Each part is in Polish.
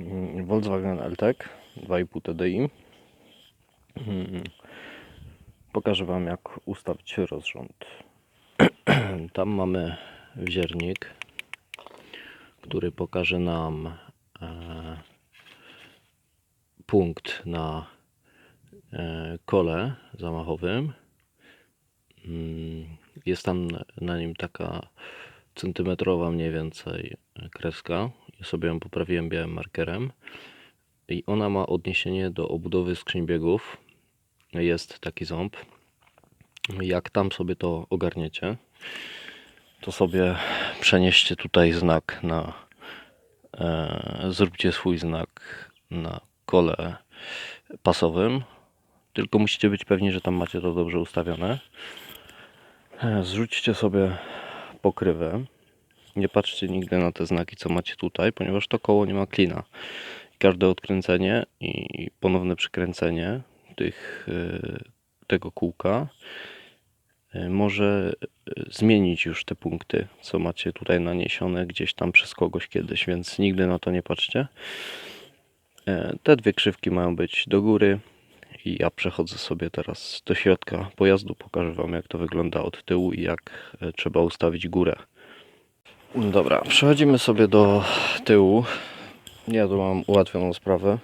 Mm, Volkswagen LTEC 2,5 TDI. Pokażę Wam jak ustawić rozrząd. Tam mamy wziernik, który pokaże nam e, punkt na e, kole zamachowym. Mm, Jest tam na nim taka centymetrowa mniej więcej kreska. Ja sobie ją poprawiłem białym markerem. I ona ma odniesienie do obudowy skrzyń biegów. Jest taki ząb. Jak tam sobie to ogarniecie, to sobie przenieście tutaj znak na. E, zróbcie swój znak na kole pasowym. Tylko musicie być pewni, że tam macie to dobrze ustawione. E, Zrzućcie sobie pokrywę. Nie patrzcie nigdy na te znaki, co macie tutaj, ponieważ to koło nie ma klina. Każde odkręcenie i ponowne przykręcenie tych, e, tego kółka e, może e, zmienić już te punkty, co macie tutaj naniesione gdzieś tam przez kogoś kiedyś, więc nigdy na to nie patrzcie. Te dwie krzywki mają być do góry i ja przechodzę sobie teraz do środka pojazdu, pokażę Wam jak to wygląda od tyłu i jak trzeba ustawić górę. Dobra, przechodzimy sobie do tyłu. Ja tu mam ułatwioną sprawę,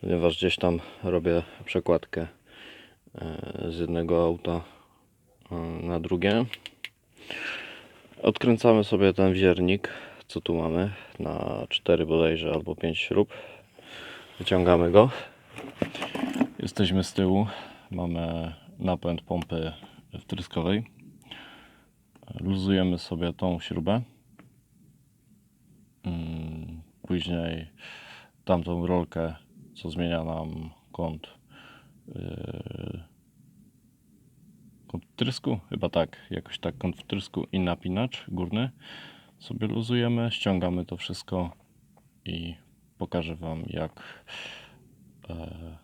ponieważ gdzieś tam robię przekładkę e, z jednego auta e, na drugie. Odkręcamy sobie ten wziernik, co tu mamy, na 4 bodajże albo 5 śrub. Wyciągamy go. Jesteśmy z tyłu. Mamy napęd pompy wtryskowej. Luzujemy sobie tą śrubę. Mm, Później tamtą rolkę, co zmienia nam kąt. Yy, kąt wtrysku? Chyba tak, jakoś tak kąt wtrysku i napinacz górny. Sobie luzujemy, ściągamy to wszystko i pokażę Wam jak. E,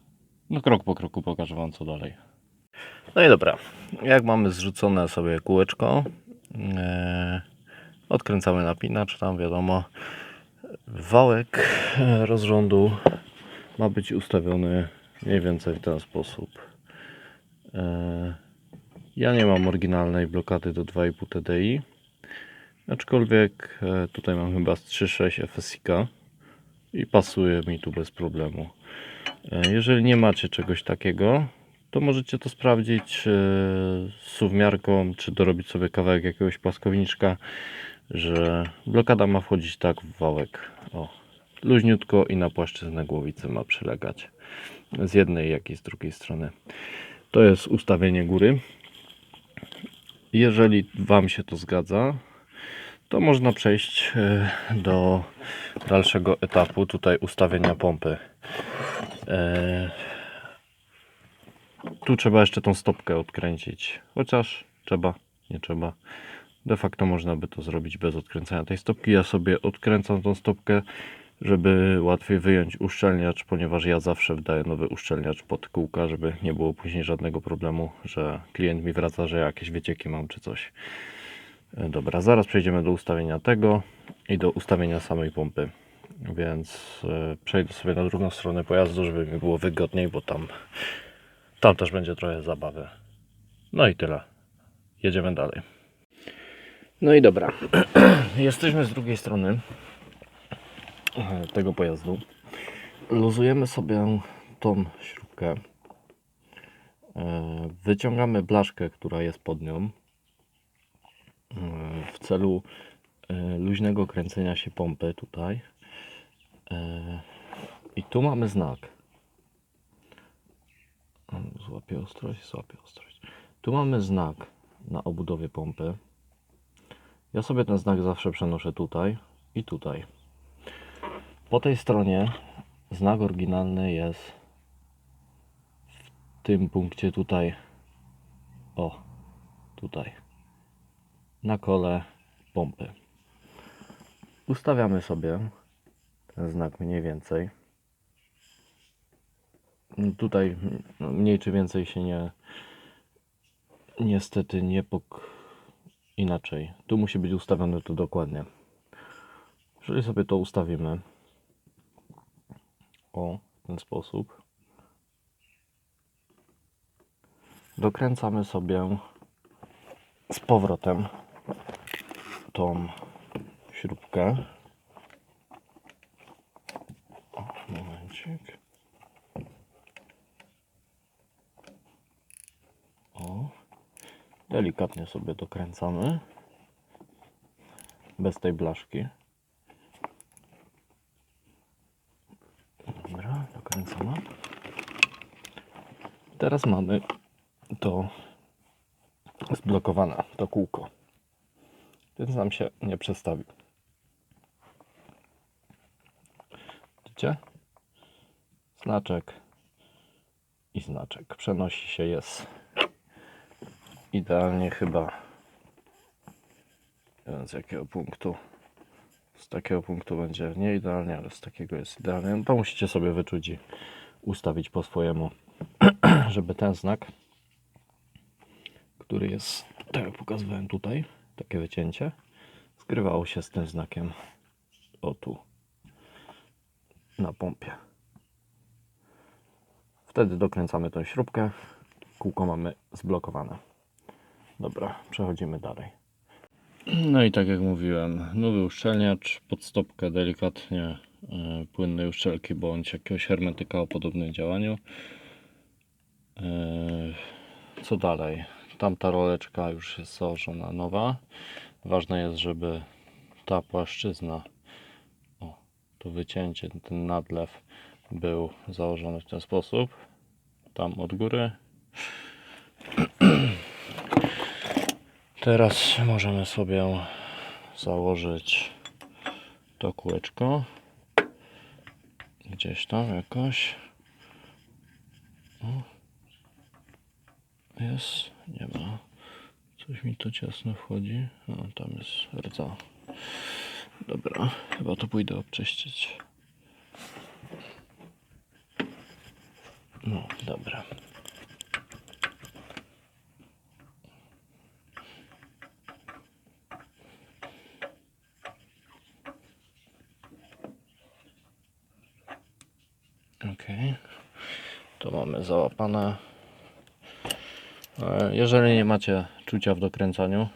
no krok po kroku pokażę Wam co dalej. No i dobra, jak mamy zrzucone sobie kółeczko, e, odkręcamy napinacz, tam wiadomo, wałek e, rozrządu ma być ustawiony mniej więcej w ten sposób. E, ja nie mam oryginalnej blokady do 2,5 TDI, aczkolwiek e, tutaj mam chyba z 3.6 FSIK i pasuje mi tu bez problemu. Jeżeli nie macie czegoś takiego, to możecie to sprawdzić z suwmiarką, czy dorobić sobie kawałek jakiegoś płaskowniczka, że blokada ma wchodzić tak w wałek. O, luźniutko i na płaszczyznę głowicy ma przylegać. Z jednej, jak i z drugiej strony. To jest ustawienie góry. Jeżeli Wam się to zgadza, to można przejść e, do dalszego etapu tutaj ustawienia pompy. E, tu trzeba jeszcze tą stopkę odkręcić. Chociaż trzeba, nie trzeba. De facto można by to zrobić bez odkręcania tej stopki. Ja sobie odkręcam tą stopkę, żeby łatwiej wyjąć uszczelniacz, ponieważ ja zawsze wdaję nowy uszczelniacz pod kółka, żeby nie było później żadnego problemu, że klient mi wraca, że jakieś wycieki mam czy coś. E, Dobra, zaraz przejdziemy do ustawienia tego i do ustawienia samej pompy. Więc e, przejdę sobie na drugą stronę pojazdu, żeby mi było wygodniej, bo tam, tam też będzie trochę zabawy. No i tyle. Jedziemy dalej. No i dobra. Jesteśmy z drugiej strony e, tego pojazdu. Luzujemy sobie tą śrubkę. E, Wyciągamy blaszkę, która jest pod nią e, w celu luźnego kręcenia się pompy tutaj. I tu mamy znak. Złapie ostrość, złapie ostrość. Tu mamy znak na obudowie pompy. Ja sobie ten znak zawsze przenoszę tutaj i tutaj. Po tej stronie znak oryginalny jest w tym punkcie tutaj. O, tutaj. Na kole pompy. Ustawiamy sobie ten znak mniej więcej. Tutaj no, mniej czy więcej się nie niestety nie pok inaczej. Tu musi być ustawione to dokładnie. Jeżeli sobie to ustawimy, O, w ten sposób. Dokręcamy sobie z powrotem tą śrubkę. O, momencik. O. Delikatnie sobie dokręcamy. Bez tej blaszki. Dobra, dokręcona. Teraz mamy to zblokowane, to kółko. Więc nam się nie przestawi. Widzicie? Znaczek i znaczek. Przenosi się, jest idealnie chyba. Wiem z jakiego punktu. Z takiego punktu będzie nie idealnie, ale z takiego jest idealnie. No to musicie sobie wyczuć i ustawić po swojemu, żeby ten znak, który jest, tak jak pokazywałem tutaj, takie wycięcie, zgrywało się z tym znakiem o tu na pompie. Wtedy dokręcamy tą śrubkę, kółko mamy zblokowane. Dobra, przechodzimy dalej. No i tak jak mówiłem, nowy uszczelniacz, pod stopkę delikatnie e, płynnej uszczelki bądź jakiegoś hermetyka o podobnym działaniu. E, Co dalej? Tamta roleczka już jest założona nowa. Ważne jest, żeby ta płaszczyzna, o, to wycięcie, ten nadlew był założony w ten sposób. Tam od góry. Teraz możemy sobie założyć to kółeczko. Gdzieś tam jakoś. Jest? Nie ma. Coś mi to ciasno wchodzi. O, tam jest rdza. Dobra, chyba to pójdę obczyścić. No, dobra. Ok. To mamy załapane. E, Jeżeli nie macie czucia w dokręcaniu,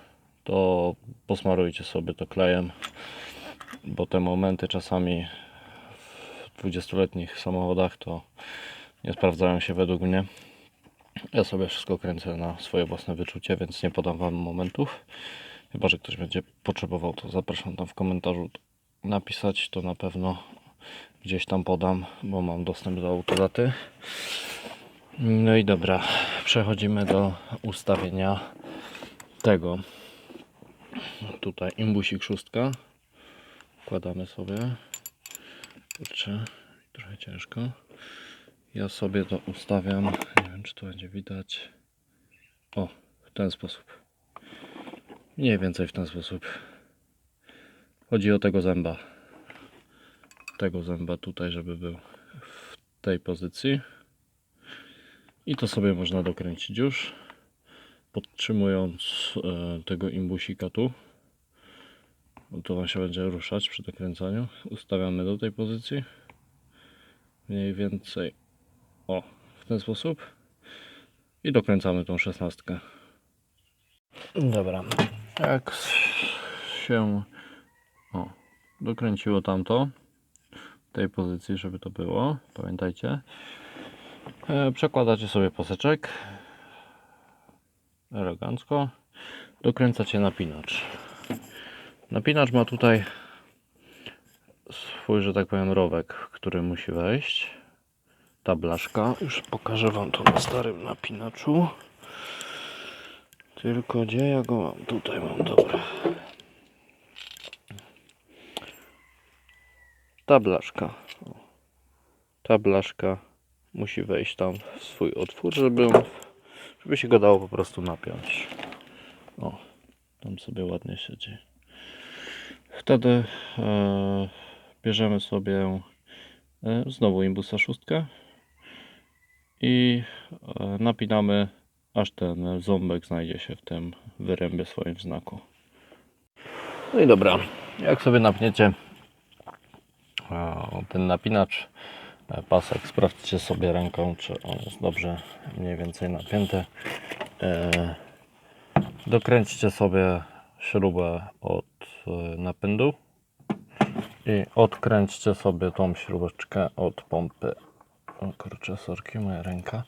to posmarujcie sobie to klejem, bo te momenty czasami w 20-letnich samochodach to nie sprawdzają się według mnie. Ja sobie wszystko kręcę na swoje własne wyczucie, więc nie podam Wam momentów. Chyba, że ktoś będzie potrzebował, to zapraszam tam w komentarzu napisać, to na pewno gdzieś tam podam, bo mam dostęp do autodaty. No i dobra, przechodzimy do ustawienia tego. Tutaj imbusik szóstka. Wkładamy sobie. Kurczę, trochę ciężko. Ja sobie to ustawiam. Nie wiem, czy to będzie widać. O, w ten sposób. Mniej więcej w ten sposób. Chodzi o tego zęba. Tego zęba tutaj, żeby był w tej pozycji. I to sobie można dokręcić już, podtrzymując e, tego imbusika tu. To on się będzie ruszać przy dokręcaniu. Ustawiamy do tej pozycji. Mniej więcej o, w ten sposób. I dokręcamy tą szesnastkę. Dobra, jak się o, dokręciło tamto tej pozycji, żeby to było, pamiętajcie. E, Przekładacie sobie paseczek elegancko. Dokręcacie napinacz. Napinacz ma tutaj swój, że tak powiem, rowek, który musi wejść. Ta blaszka. Już pokażę Wam to na starym napinaczu. Tylko gdzie ja go mam? Tutaj mam, dobra. Ta blaszka. Ta blaszka musi wejść tam w swój otwór, żeby, żeby się go dało po prostu napiąć. O, tam sobie ładnie siedzi. Wtedy e, bierzemy sobie e, znowu imbusa szóstkę i e, napinamy aż ten ząbek znajdzie się w tym wyrębie swoim znaku. No i dobra, jak sobie napniecie ten napinacz e, pasek. Sprawdźcie sobie ręką, czy on jest dobrze mniej więcej napięty. E, Dokręćcie sobie śrubę od e, napędu i odkręćcie sobie tą śrubeczkę od pompy. O kurczę, sorki, moja ręka.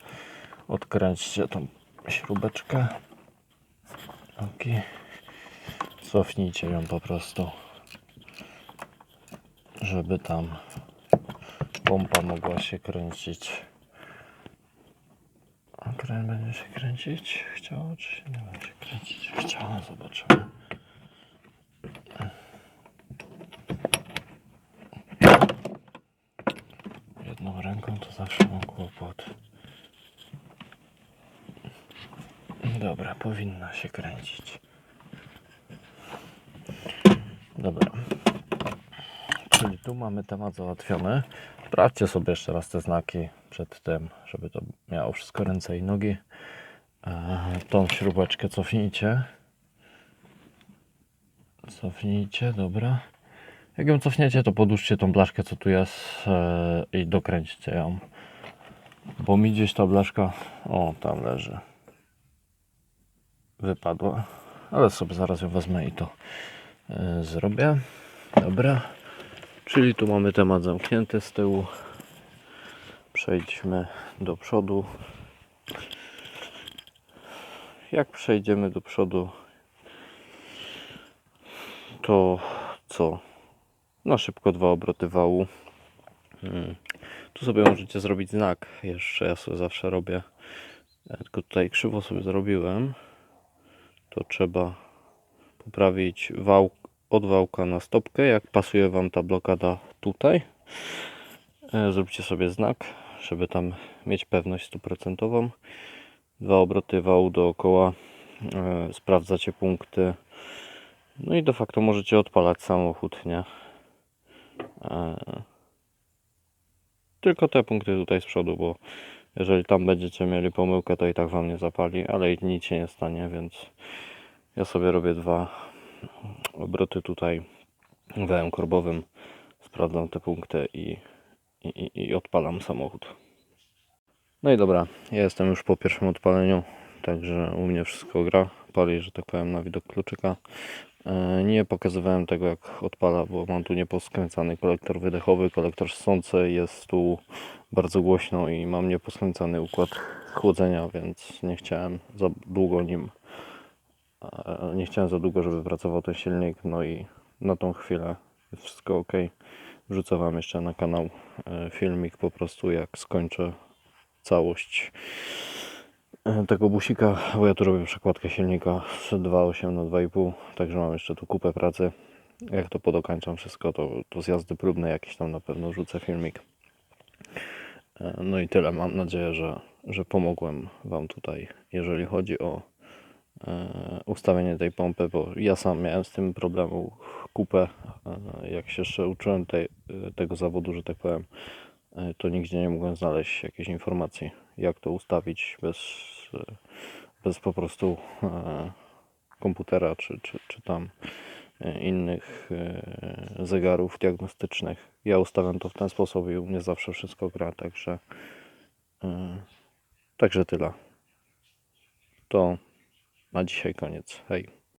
Odkręćcie tą śrubeczkę. Ok. Cofnijcie ją po prostu, żeby tam pompa mogła się kręcić. A krę będzie się kręcić? Chciało, czy się nie będzie kręcić? Chciało, zobaczymy. Jedną ręką to zawsze mam kłopot. Dobra, powinna się kręcić. Dobra. Tu mamy temat załatwiony. Sprawdźcie sobie jeszcze raz te znaki przed tym, żeby to miało wszystko ręce i nogi. E, Tą śrubeczkę cofnijcie. Cofnijcie, dobra. Jak ją cofniecie, to podłóżcie tą blaszkę, co tu jest e, i dokręćcie ją. Bo mi gdzieś ta blaszka, o tam leży, wypadła. Ale sobie zaraz ją wezmę i to e, zrobię. Dobra. Czyli tu mamy temat zamknięty z tyłu. Przejdźmy do przodu. Jak przejdziemy do przodu, to co? Na szybko dwa obroty wału. Hmm. Tu sobie możecie zrobić znak. Jeszcze ja sobie zawsze robię. Tylko tutaj krzywo sobie zrobiłem. To trzeba poprawić wał, od wałka na stopkę. Jak pasuje Wam ta blokada tutaj, e, zróbcie sobie znak, żeby tam mieć pewność stuprocentową. Dwa obroty wału dookoła. E, Sprawdzacie punkty. No i de facto możecie odpalać samochód, nie? E, Tylko te punkty tutaj z przodu, bo jeżeli tam będziecie mieli pomyłkę, to i tak Wam nie zapali, ale nic się nie stanie, więc ja sobie robię dwa obroty tutaj wałem korbowym, sprawdzam te punkty i, i, i- odpalam samochód. No i dobra, ja jestem już po pierwszym odpaleniu, także u mnie wszystko gra. Pali, że tak powiem, na widok kluczyka. E, Nie pokazywałem tego jak odpala, bo mam tu nieposkręcany kolektor wydechowy, kolektor ssący, jest tu bardzo głośno i mam nieposkręcany układ chłodzenia, więc nie chciałem za długo nim nie chciałem za długo, żeby pracował ten silnik, no i na tą chwilę wszystko ok. Wrzucę Wam jeszcze na kanał e, filmik po prostu jak skończę całość e, tego busika, bo ja tu robię przekładkę silnika z 2.8 na 2.5, także mam jeszcze tu kupę pracy. Jak to podokańczam wszystko, to, to z jazdy próbnej jakiś tam na pewno wrzucę filmik. E, No i tyle. Mam nadzieję, że, że pomogłem Wam tutaj, jeżeli chodzi o ustawienie tej pompy, bo ja sam miałem z tym problemu kupę. E, Jak się jeszcze uczyłem tej, e, tego zawodu, że tak powiem, e, to nigdzie nie mogłem znaleźć jakiejś informacji, jak to ustawić bez, e, bez po prostu e, komputera czy, czy, czy tam e, innych e, zegarów diagnostycznych. Ja ustawiam to w ten sposób i u mnie zawsze wszystko gra, także e, także tyle. To na dzisiaj koniec. Hej.